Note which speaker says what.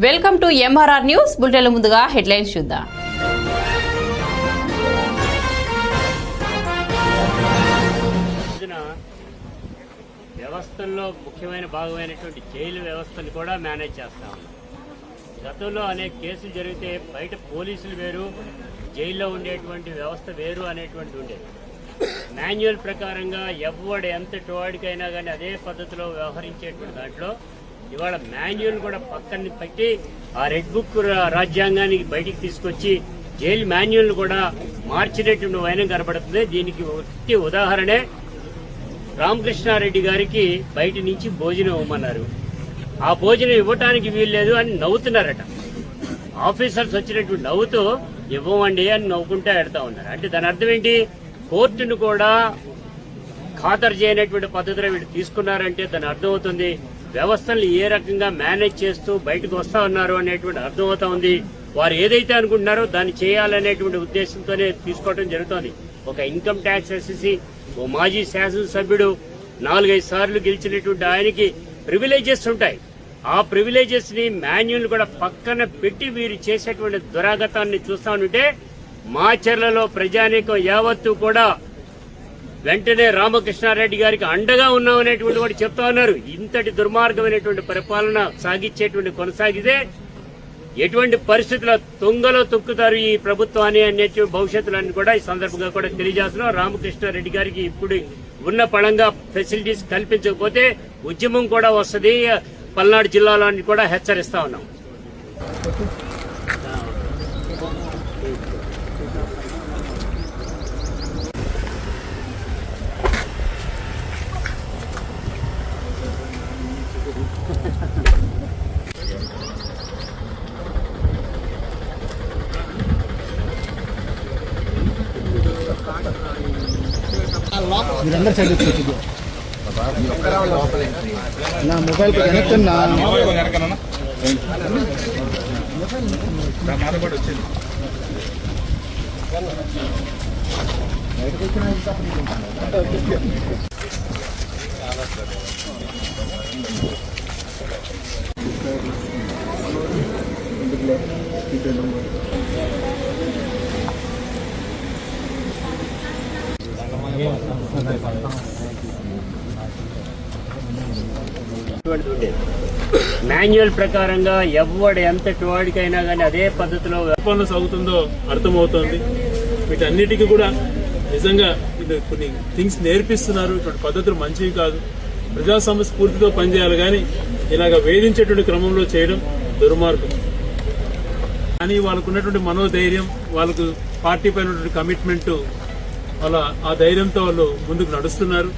Speaker 1: Welcome to MRR news bulletin ముందుగా headlines చూద్దాం.
Speaker 2: వ్యవస్థల్లో ముఖ్యమైన భాగమైనటువంటి జైలు వ్యవస్థను కూడా మేనేజ్ చేస్తా. గతంలో అనేక కేసులు జరిగితే బయట పోలీసులు వేరు జైల్లో ఉండేటువంటి వ్యవస్థ వేరు అనేటువంటి ఉండేది. మాన్యువల్ ప్రకారంగా ఎవడు ఎంత వాడికైనా కానీ అదే పద్ధతిలో వ్యవహరించేటువంటి దాంట్లో ఇవాళ మాన్యువల్ కూడా పక్కన పెట్టి ఆ రెడ్ బుక్ రాజ్యాంగానికి బయటికి తీసుకొచ్చి జైలు మాన్యువల్ కూడా మార్చినటువంటి వైనం కనబడుతుంది. దీనికి ఒకటి ఉదాహరణే రామకృష్ణారెడ్డి గారికి బయట నుంచి భోజనం ఇవ్వమన్నారు. ఆ భోజనం ఇవ్వటానికి వీల్లేదు అని నవ్వుతున్నారట. ఆఫీసర్స్ వచ్చినట్టు నవ్వుతూ ఇవ్వమండి అని నవ్వుకుంటా పెడతా ఉన్నారు. అంటే దాని అర్థం ఏంటి? కోర్టును కూడా ఖాతరు చేయనటువంటి పద్ధతిలో వీళ్ళు తీసుకున్నారంటే దాని అర్థమవుతుంది వ్యవస్థలు ఏ రకంగా మేనేజ్ చేస్తూ బయటకు వస్తా ఉన్నారు అనేటువంటి అర్థమవుతా ఉంది. వారు ఏదైతే అనుకుంటున్నారో దాన్ని చేయాలనేటువంటి ఉద్దేశంతోనే తీసుకోవడం జరుగుతోంది. ఒక ఇన్కమ్ ట్యాక్స్ ఎస్ఎస్సి ఓ మాజీ శాసనసభ్యుడు నాలుగైదు సార్లు గెలిచినటువంటి ఆయనకి ప్రివిలేజెస్ ఉంటాయి. ఆ ప్రివిలేజెస్ని మాన్యువల్ కూడా పక్కన పెట్టి వీరు చేసేటువంటి దురాగతాన్ని చూస్తా ఉంటే మాచర్లలో ప్రజానీకం యావత్తు కూడా వెంటనే రామకృష్ణారెడ్డి గారికి అండగా ఉన్నామనేటువంటి వాడు చెప్తా ఉన్నారు. ఇంతటి దుర్మార్గమైనటువంటి పరిపాలన సాగించేటువంటి కొనసాగితే ఎటువంటి పరిస్థితుల తుంగలో తొక్కుతారు ఈ ప్రభుత్వాన్ని అనే భవిష్యత్తులో కూడా ఈ సందర్భంగా కూడా తెలియజేస్తున్నాం. రామకృష్ణారెడ్డి గారికి ఇప్పుడు ఉన్న పడంగా ఫెసిలిటీస్ కల్పించకపోతే ఉద్యమం కూడా వస్తుంది. పల్నాడు జిల్లాలో అని కూడా హెచ్చరిస్తా ఉన్నాం.
Speaker 3: మీరందరూ సైడ్ వచ్చి నా మొబైల్ కనెక్ట్ నా
Speaker 2: మాన్యువల్ ప్రకారంగా ఎవడు ఎంతటి వాడికైనా కానీ అదే పద్ధతిలో
Speaker 4: పరిపాలన సాగుతుందో అర్థమవుతోంది. వీటన్నిటికీ కూడా నిజంగా ఇది కొన్ని థింగ్స్ నేర్పిస్తున్నారు. ఇటువంటి పద్ధతులు మంచివి కాదు. ప్రజాస్వామ్య స్ఫూర్తితో పనిచేయాలి కానీ ఇలాగ వేధించేటువంటి క్రమంలో చేయడం దుర్మార్గం. కానీ వాళ్ళకు ఉన్నటువంటి మనోధైర్యం వాళ్ళకు పార్టీ పైన కమిట్మెంట్ వాళ్ళ ఆ ధైర్యంతో వాళ్ళు ముందుకు నడుస్తున్నారు.